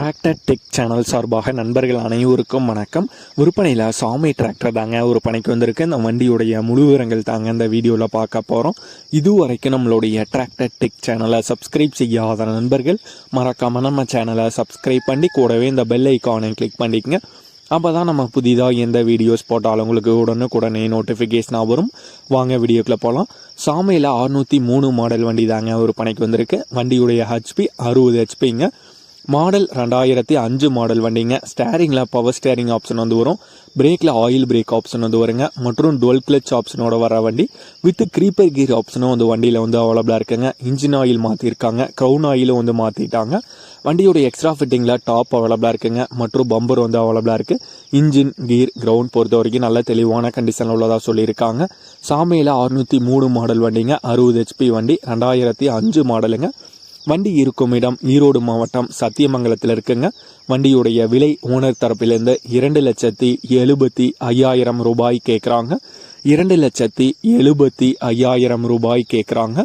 Tractor tech channel சார்பாக நண்பர்கள் அனைவருக்கும் வணக்கம். விற்பனையில் சாமி டிராக்டர் தாங்க விற்பனைக்கு வந்திருக்கு. இந்த வண்டியுடைய முழு விவரங்கள் தாங்க இந்த வீடியோவில் பார்க்க போகிறோம் இதுவரைக்கும் நம்மளுடைய டிராக்டர் டெக் சேனலை சப்ஸ்கிரைப் செய்யாத நண்பர்கள் மறக்காமல் நம்ம சேனலை சப்ஸ்கிரைப் பண்ணி கூடவே இந்த பெல் ஐக்கானை கிளிக் பண்ணிக்கங்க. அப்போ தான் நம்ம புதிதாக எந்த வீடியோஸ் போட்டாலும் உங்களுக்கு உடனுக்குடனே நோட்டிஃபிகேஷனாக வரும். வாங்க வீடியோக்குள்ளே போகலாம் சாமியில் அறுநூற்றி மூணு மாடல் வண்டி தாங்க ஒரு பணிக்கு வந்திருக்கு. வண்டியுடைய ஹெச்பி அறுபது ஹெச்பிங்க மாடல் ரெண்டாயிரத்தி அஞ்சு மாடல் வண்டிங்க. ஸ்டேரிங்கில் பவர் ஸ்டேரிங் ஆப்ஷன் வந்து வரும். பிரேக்கில் ஆயில் பிரேக் ஆப்ஷன் வந்து வருங்க. மற்றும் டுவெல் கிளச் ஆப்ஷனோட வர வண்டி. வித் க்ரீப்பர் கீர் ஆப்ஷனும் வந்து வண்டியில் வந்து அவைலபிளாக இருக்குங்க. இன்ஜின் ஆயில் மாற்றிருக்காங்க க்ரௌன் ஆயிலும் வந்து மாற்றிட்டாங்க வண்டியோட எக்ஸ்ட்ரா ஃபிட்டிங்கில் டாப் அவைலபிளாக இருக்குங்க. மற்றும் பம்பர் வந்து அவைலபிளாக இருக்குது இன்ஜின் கீர் கிரவுண்ட் பொறுத்த வரைக்கும் நல்ல தெளிவான கண்டிஷனில் உள்ளதாக சொல்லியிருக்காங்க. சாமியில் அறுநூற்றி மூணு மாடல் வண்டிங்க. அறுபது ஹெச்பி வண்டி. ரெண்டாயிரத்தி அஞ்சு மாடலுங்க. வண்டி இருக்கும் இடம் ஈரோடு மாவட்டம் சத்தியமங்கலத்தில் இருக்குங்க. வண்டியுடைய விலை ஓனர் தரப்பிலிருந்து இரண்டு லட்சத்தி எழுபத்தி ஐயாயிரம் ரூபாய் கேட்குறாங்க. இரண்டு லட்சத்தி எழுபத்தி ஐயாயிரம் ரூபாய் கேட்குறாங்க.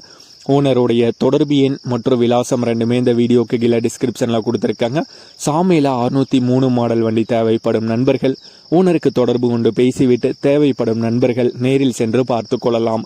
ஓனருடைய தொடர்பு எண் மற்றும் விலாசம் ரெண்டுமே இந்த வீடியோக்கு கீழே டிஸ்கிரிப்ஷனில் கொடுத்துருக்காங்க. சாமியில் அறுநூற்றி மூணு மாடல் வண்டி தேவைப்படும் நண்பர்கள். ஓனருக்கு தொடர்பு கொண்டு பேசிவிட்டு தேவைப்படும் நண்பர்கள் நேரில் சென்று பார்த்து கொள்ளலாம்.